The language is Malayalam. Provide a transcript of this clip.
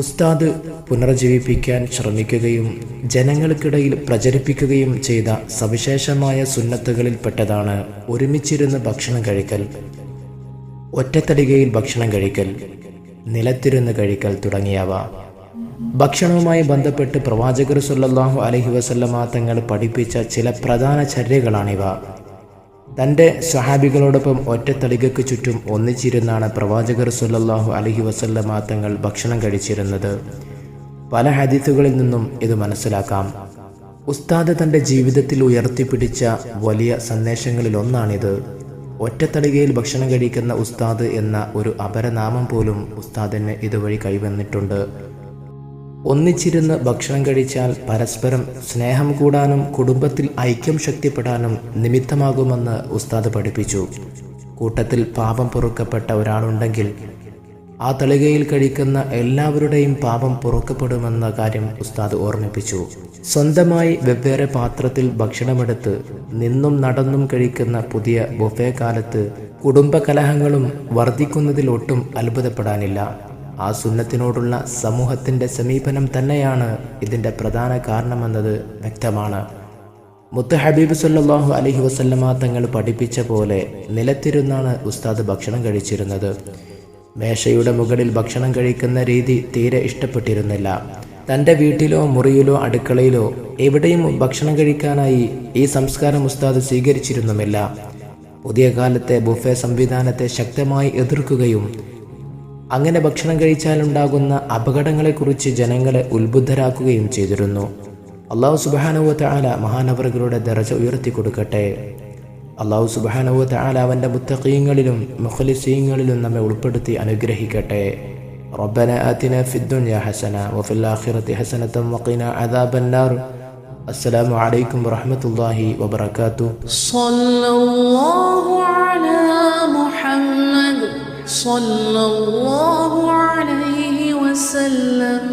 ഉസ്താദ് പുനർജീവിപ്പിക്കാൻ ശ്രമിക്കുകയും ജനങ്ങൾക്കിടയിൽ പ്രചരിപ്പിക്കുകയും ചെയ്ത സവിശേഷമായ സുന്നത്തുകളിൽപ്പെട്ടതാണ് ഒരുമിച്ചിരുന്ന് ഭക്ഷണം കഴിക്കൽ ഒറ്റത്തടികയിൽ ഭക്ഷണം കഴിക്കൽ നിലത്തിരുന്ന് കഴിക്കൽ തുടങ്ങിയവ. ഭക്ഷണവുമായി ബന്ധപ്പെട്ട് പ്രവാചകർ സുല്ലാഹു അലഹി വസല്ലമ തങ്ങൾ പഠിപ്പിച്ച ചില പ്രധാന ചര്യകളാണിവ. തന്റെ സഹാബികളോടൊപ്പം ഒറ്റത്തളികയ്ക്ക് ചുറ്റും ഒന്നിച്ചിരുന്നാണ് പ്രവാചകർ സുല്ലാഹു അലഹി വസല്ലമ തങ്ങൾ ഭക്ഷണം കഴിച്ചിരുന്നത്. പല ഹദീസുകളിൽ നിന്നും ഇത് മനസ്സിലാക്കാം. ഉസ്താദ് തന്റെ ജീവിതത്തിൽ ഉയർത്തിപ്പിടിച്ച വലിയ സന്ദേശങ്ങളിലൊന്നാണിത്. ഒറ്റത്തളികയിൽ ഭക്ഷണം കഴിക്കുന്ന ഉസ്താദ് എന്ന ഒരു അപരനാമം പോലും ഉസ്താദിന് ഇതുവഴി കൈവന്നിട്ടുണ്ട്. ഒന്നിച്ചിരുന്ന് ഭക്ഷണം കഴിച്ചാൽ പരസ്പരം സ്നേഹം കൂടാനും കുടുംബത്തിൽ ഐക്യം ശക്തിപ്പെടാനും നിമിത്തമാകുമെന്ന് ഉസ്താദ് പഠിപ്പിച്ചു. കൂട്ടത്തിൽ പാപം പൊറുക്കപ്പെട്ട ഒരാളുണ്ടെങ്കിൽ ആ തളികയിൽ കഴിക്കുന്ന എല്ലാവരുടെയും പാപം പൊറുക്കപ്പെടുമെന്ന കാര്യം ഉസ്താദ് ഓർമ്മിപ്പിച്ചു. സ്വന്തമായി വെവ്വേറെ പാത്രത്തിൽ ഭക്ഷണമെടുത്ത് നിന്നും നടന്നും കഴിക്കുന്ന പുതിയ ബൊഫേ കാലത്ത് കുടുംബകലഹങ്ങളും വർദ്ധിക്കുന്നതിൽ ഒട്ടും അത്ഭുതപ്പെടാനില്ല. ആ സുന്നത്തിനോടുള്ള സമൂഹത്തിന്റെ സമീപനം തന്നെയാണ് ഇതിന്റെ പ്രധാന കാരണമെന്നത് വ്യക്തമാണ്. മുത്ത് ഹബീബ് സല്ലാഹു അലഹി വസല്ലമ തങ്ങൾ പഠിപ്പിച്ച പോലെ നിലത്തിരുന്നാണ് ഉസ്താദ് ഭക്ഷണം കഴിച്ചിരുന്നത്. മേശയുടെ മുകളിൽ ഭക്ഷണം കഴിക്കുന്ന രീതി തീരെ ഇഷ്ടപ്പെട്ടിരുന്നില്ല. തന്റെ വീട്ടിലോ മുറിയിലോ അടുക്കളയിലോ എവിടെയും ഭക്ഷണം കഴിക്കാനായി ഈ സംസ്കാരം ഉസ്താദ് സ്വീകരിച്ചിരുന്നുമില്ല. പുതിയ കാലത്തെ ബുഫെ സംവിധാനത്തെ ശക്തമായി എതിർക്കുകയും അങ്ങനെ ഭക്ഷണം കഴിച്ചാലുണ്ടാകുന്ന അപകടങ്ങളെക്കുറിച്ച് ജനങ്ങളെ ഉത്ബുദ്ധരാക്കുകയും ചെയ്തിരുന്നു അള്ളാഹു സുബാനുവത്ത് ആല മഹാനവറുകളുടെ ദർജ ഉയർത്തി കൊടുക്കട്ടെ അള്ളാഹു സുബാനുവത്ത് ആല അവൻ്റെ മുത്തഖീങ്ങളിലും മുഖലിസീങ്ങളിലും നമ്മെ ഉൾപ്പെടുത്തി അനുഗ്രഹിക്കട്ടെ ربنا آتنا في الدنيا حسنة وفي الآخرة حسنة وقنا عذاب النار السلام عليكم ورحمة الله وبركاته صلى الله على محمد صلى الله عليه وسلم.